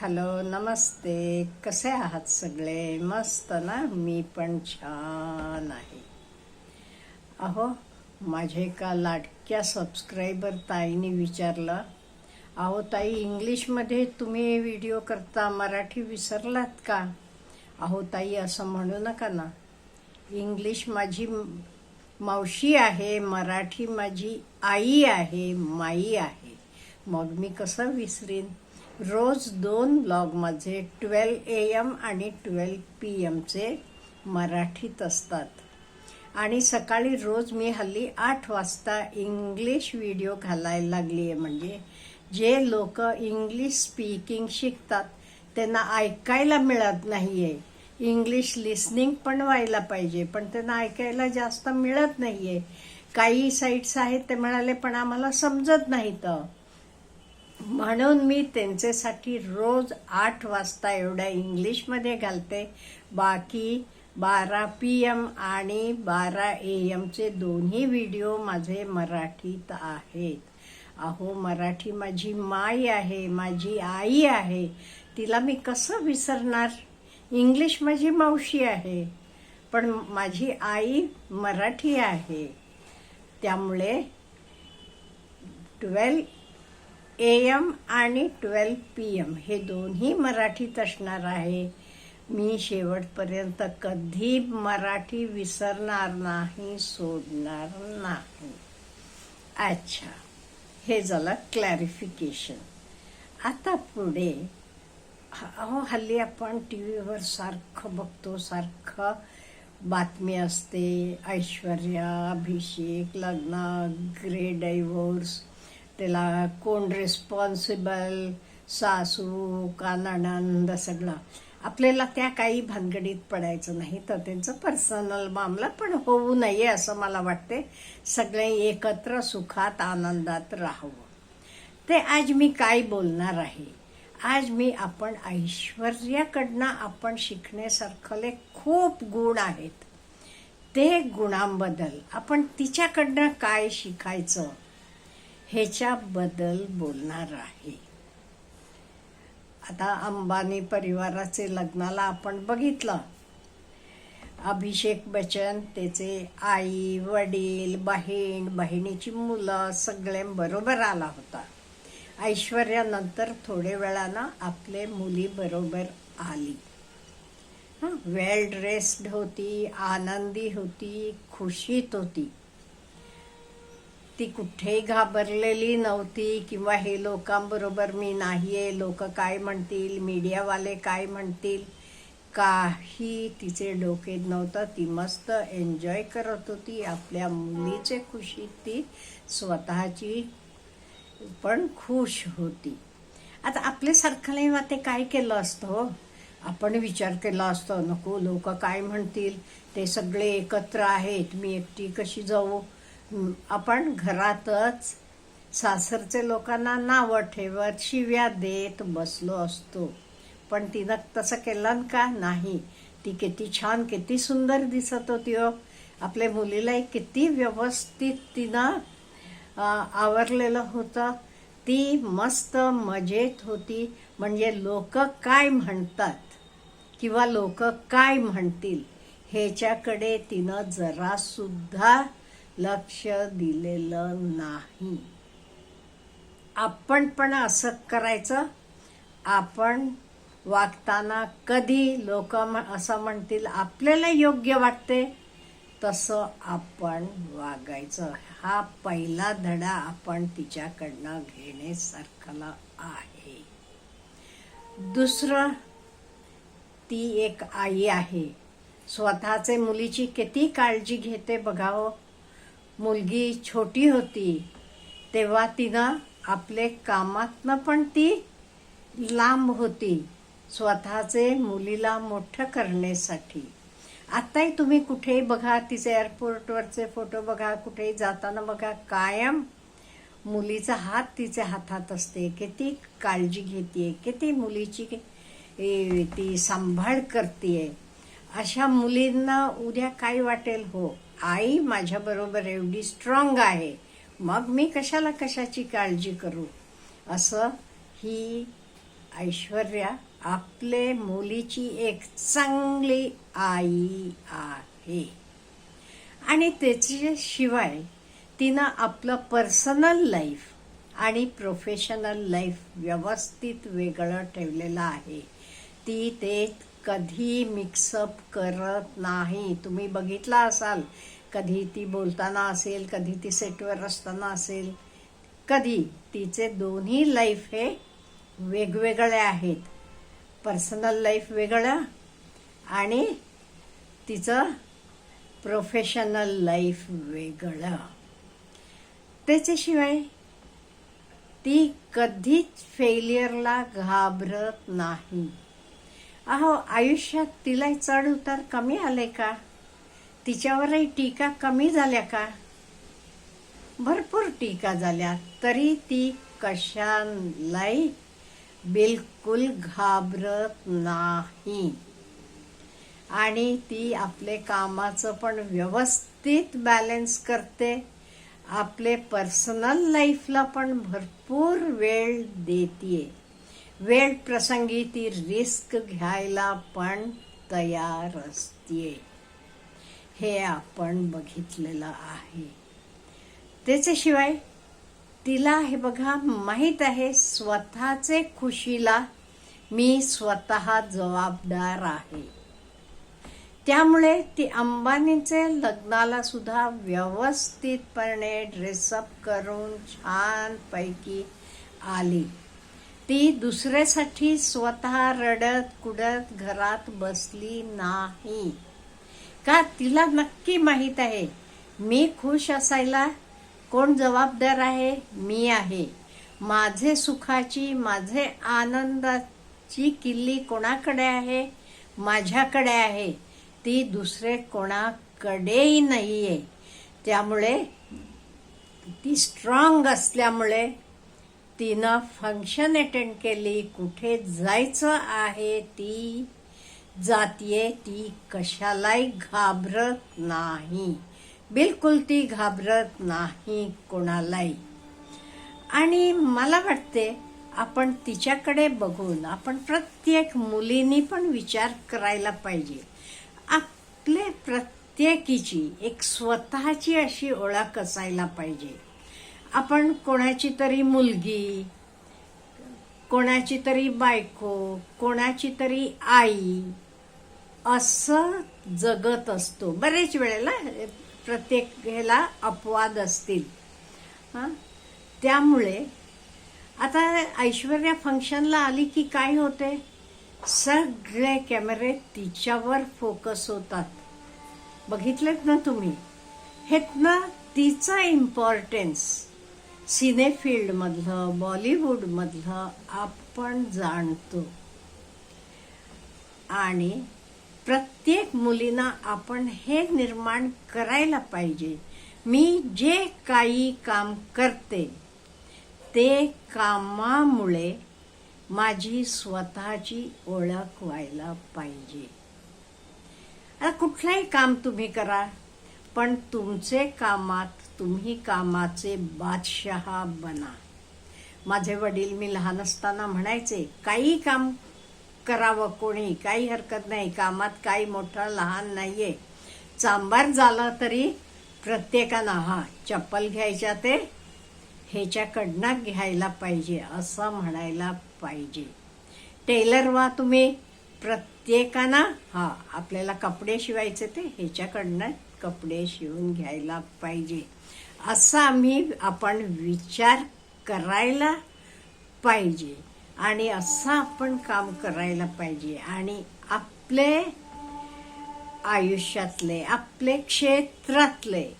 Hello नमस्ते. कसे आहात सगळे? मस्त ना? मी पण छान आहे. अहो माझे एका लाडक्या सबस्क्रायबर ताईने विचारलं अहो ताई इंग्लिशमध्ये तुम्ही व्हिडिओ करता मराठी विसरलात का? अहो ताई असं म्हणू नका ना. इंग्लिश माझी मावशी आहे मराठी माझी आई आहे माई आहे. मग मी कसं विसरीन? रोज दोन ब्लॉग माझे ट्वेल्व ए एम आणि ट्वेल्व पी एमचे मराठीत असतात. आणि सकाळी रोज मी हल्ली आठ वाजता इंग्लिश व्हिडिओ घालायला लागली आहे म्हणजे जे लोक इंग्लिश स्पीकिंग शिकतात त्यांना ऐकायला मिळत नाही आहे इंग्लिश लिसनिंग पण व्हायला पाहिजे पण त्यांना ऐकायला जास्त मिळत नाही आहे काही साईट्स आहेत ते म्हणाले पण आम्हाला समजत नाही तर म्हणून मी त्यांच्यासाठी रोज आठ वाजता एवढ्या इंग्लिशमध्ये घालते. बाकी बारा पी एम आणि बारा ए एमचे दोन्ही व्हिडिओ माझे मराठीत आहेत. अहो मराठी माझी माई आहे माझी आई आहे. तिला मी कसं विसरणार? इंग्लिश माझी मावशी आहे. पण माझी आई मराठी आहे. त्यामुळे ट्वेल्व ए एम आणि ट्वेल्व पी एम हे दोन्ही मराठीत असणार आहे. मी शेवटपर्यंत कधी मराठी विसरणार नाही सोडणार नाही. अच्छा हे झालं क्लॅरिफिकेशन आता पुढे अहो हल्ली आपण टी व्हीवर सारखं बघतो सारखं बातमी असते ऐश्वर्या अभिषेक लग्न ग्रे डायव्होर्स त्याला कोण रिस्पॉन्सिबल सासू का सगळं. आपल्याला त्या काही भानगडीत पडायचं नाही तर त्यांचं पर्सनल मामला पण होऊ नये असं मला वाटते सगळे एकत्र सुखात आनंदात राहावं. ते आज मी काय बोलणार आहे? आज मी आपण ऐश्वर्याकडनं आपण शिकण्यासारखले खूप गुण आहेत. ते गुणांबद्दल आपण तिच्याकडनं काय शिकायचं? ह्याच्याबद्दल बोलणार आहे. आता अंबानी परिवाराचे लग्नाला आपण बघितलं. अभिषेक बच्चन त्याचे आई वडील बहीण बहिणीची मुलं सगळ्यांबरोबर आला होता. ऐश्वर्यानंतर थोडे वेळानं आपले मुली बरोबर आली. वेल ड्रेस्ड होती आनंदी होती खुशीत होती. ती कुठेही घाबरलेली नव्हती किंवा हे लोकांबरोबर मी नाही आहे लोक काय म्हणतील मीडियावाले काय म्हणतील काही तिचे डोके नव्हतं. ती मस्त एन्जॉय करत होती आपल्या मुलीचे खुशीत ती स्वतःची पण खुश होती. आता आपल्यासारख्याला ते काय केलं असतं हो. आपण विचार केला असतो नको लोक काय म्हणतील ते सगळे एकत्र आहेत मी एकटी कशी जाऊ? आपण घरातच सासरचे लोकांना नावं ठेवत शिव्या देत बसलो असतो. पण तिनं तसं केलं का नाही? ती किती छान किती सुंदर दिसत होती हो. आपल्या मुलीला किती व्यवस्थित तिनं आवरलेलं होतं. ती मस्त मजेत होती. म्हणजे लोक काय म्हणतात किंवा लोक काय म्हणतील ह्याच्याकडे तिनं जरासुद्धा लक्ष दिलेलं नाही. आपण पण असं करायचं. आपण वागताना कधी लोक असं म्हणतील आपल्याला योग्य वाटते. तसं आपण वागायचं. हा पहिला धडा आपण तिच्याकडनं घेण्यासारखाला आहे. दुसरं ती एक आई आहे. स्वतःचे मुलीची किती काळजी घेते बघावं. मुलगी छोटी होती तेव्हा तिनं आपले कामातनं पण ती लांब होती स्वतःचे मुलीला मोठं करण्यासाठी. आत्ताही तुम्ही कुठेही बघा तिचे एअरपोर्टवरचे फोटो बघा कुठेही जाताना बघा कायम मुलीचा हात तिच्या हातात असते. किती काळजी घेते किती मुलीची ती सांभाळ करते अशा मुलींना उद्या काय वाटेल हो? आई माझ्याबरोबर एवढी स्ट्रॉंग आहे. मग मी कशाला कशाची काळजी करू? असं ही ऐश्वर्या आपले मुलीची एक चांगली आई आहे. आणि त्याच्याशिवाय तिनं आपलं पर्सनल लाईफ आणि प्रोफेशनल लाईफ व्यवस्थित वेगळं ठेवलेलं आहे. ती ते कधी मिक्सअप करत नाही. तुम्ही बघितला असाल कधी ती बोलताना असेल कधी ती सेटवर असताना असेल कधी तिचे दोन्ही लाईफ हे वेगवेगळे आहेत. पर्सनल लाईफ वेगळं आणि तिचं प्रोफेशनल लाईफ वेगळं. त्याच्याशिवाय ती कधीच फेलियरला घाबरत नाही. अहो आयुष्यात तिला चढ उतार कमी आले का? तिच्यावरही टीका कमी झाल्या का? भरपूर टीका झाल्या. तरी ती कशालाही बिलकुल घाबरत नाही. आणि ती आपले कामाचं पण व्यवस्थित बॅलन्स करते. आपले पर्सनल लाईफला पण भरपूर वेळ देते वेळ प्रसंगी ती रिस्क घ्यायला पण तयार असते हे आपण बघितलेलं आहे. त्याच्याशिवाय तिला हे बघा माहीत आहे स्वतःचे खुशीला मी स्वतः जबाबदार आहे. त्यामुळे ती अंबानीचे लग्नाला सुद्धा व्यवस्थितपणे ड्रेसअप करून छानपैकी आली. ती दुसऱ्यासाठी स्वतः रडत कुडत घरात बसली नाही. का तिला नक्की माहीत आहे? मी खुश असायला कोण जबाबदार आहे? मी आहे. माझे सुखाची माझे आनंदाची किल्ली कोणाकडे आहे? माझ्याकडे आहे. ती दुसरे कोणाकडेही नाही आहे त्यामुळे ती स्ट्रॉंग असल्यामुळे तिनं फंक्शन अटेंड केली कुठे जायचं आहे ती जातीये ती कशालाही घाबरत नाही. बिलकुल ती घाबरत नाही कोणालाही आणि मला वाटते आपण तिच्याकडे बघून आपण प्रत्येक मुलींनी पण विचार करायला पाहिजे. आपले प्रत्येकीची एक स्वतःची अशी ओळख असायला पाहिजे. आपण कोणाची तरी मुलगी कोणाची तरी बायको कोणाची तरी आई असं जगत असतो. बरेच वेळेला प्रत्येक ह्याला अपवाद असतील. हां? त्यामुळे आता ऐश्वर्या फंक्शनला आली की काय होते? सगळे कॅमेरे तिच्यावर फोकस होतात. बघितलेत ना तुम्ही? हेत ना तिचा इम्पॉर्टन्स सिनेफिल्डमधलं बॉलिवूडमधलं आपण जाणतो. आणि प्रत्येक मुलींना आपण हे निर्माण करायला पाहिजे. मी जे काही काम करते ते कामामुळे माझी स्वतःची ओळख व्हायला पाहिजे. आता कुठलंही काम तुम्ही करा पण तुमचे कामात तुम्ही कामाचे बादशहा बना. माझे वडील मी लहान असताना म्हणायचे काही काम करावं कोणी? काही हरकत नाही. कामात काही मोठं लहान नाही आहे चांबार झालं तरी प्रत्येकानं हा चप्पल घ्यायच्या ते ह्याच्याकडनं घ्यायला पाहिजे असं म्हणायला पाहिजे. टेलर वा तुम्ही प्रत्येकानं हा आपल्याला कपडे शिवायचे ते ह्याच्याकडनं कपडे शिवून घ्यायला पाहिजे. असा आम्ही आपण विचार करायला पाहिजे. आणि असं आपण काम करायला पाहिजे. आणि आपले आयुष्यातले आपले क्षेत्रातले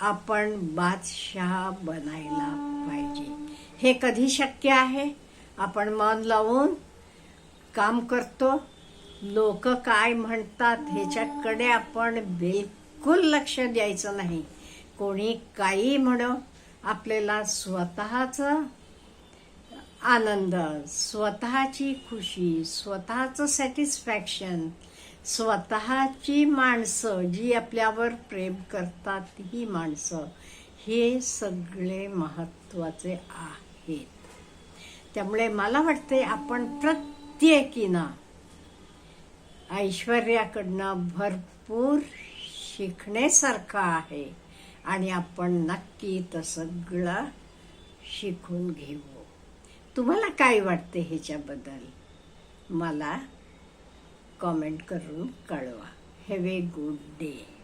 आपण बादशहा बनायला पाहिजे. हे कधी शक्य आहे? आपण मन लावून काम करतो. लोक काय म्हणतात ह्याच्याकडे आपण बिलकुल लक्ष द्यायचं नाही. कोणी काही म्हणो आपल्याला स्वतःचं आनंद स्वतःची खुशी स्वतःचं सॅटिस्फॅक्शन स्वतःची माणसं जी आपल्यावर प्रेम करतात ही माणसं हे सगळे महत्त्वाचे आहेत. त्यामुळे मला वाटते आपण प्रत्येकीनं ऐश्वर्याकडनं भरपूर शिकण्यासारखं आहे. आणि आपण नक्की तर सगळं शिकून घेऊ. तुम्हाला काय वाटते ह्याच्याबद्दल? मला कॉमेंट करून कळवा. Have a good day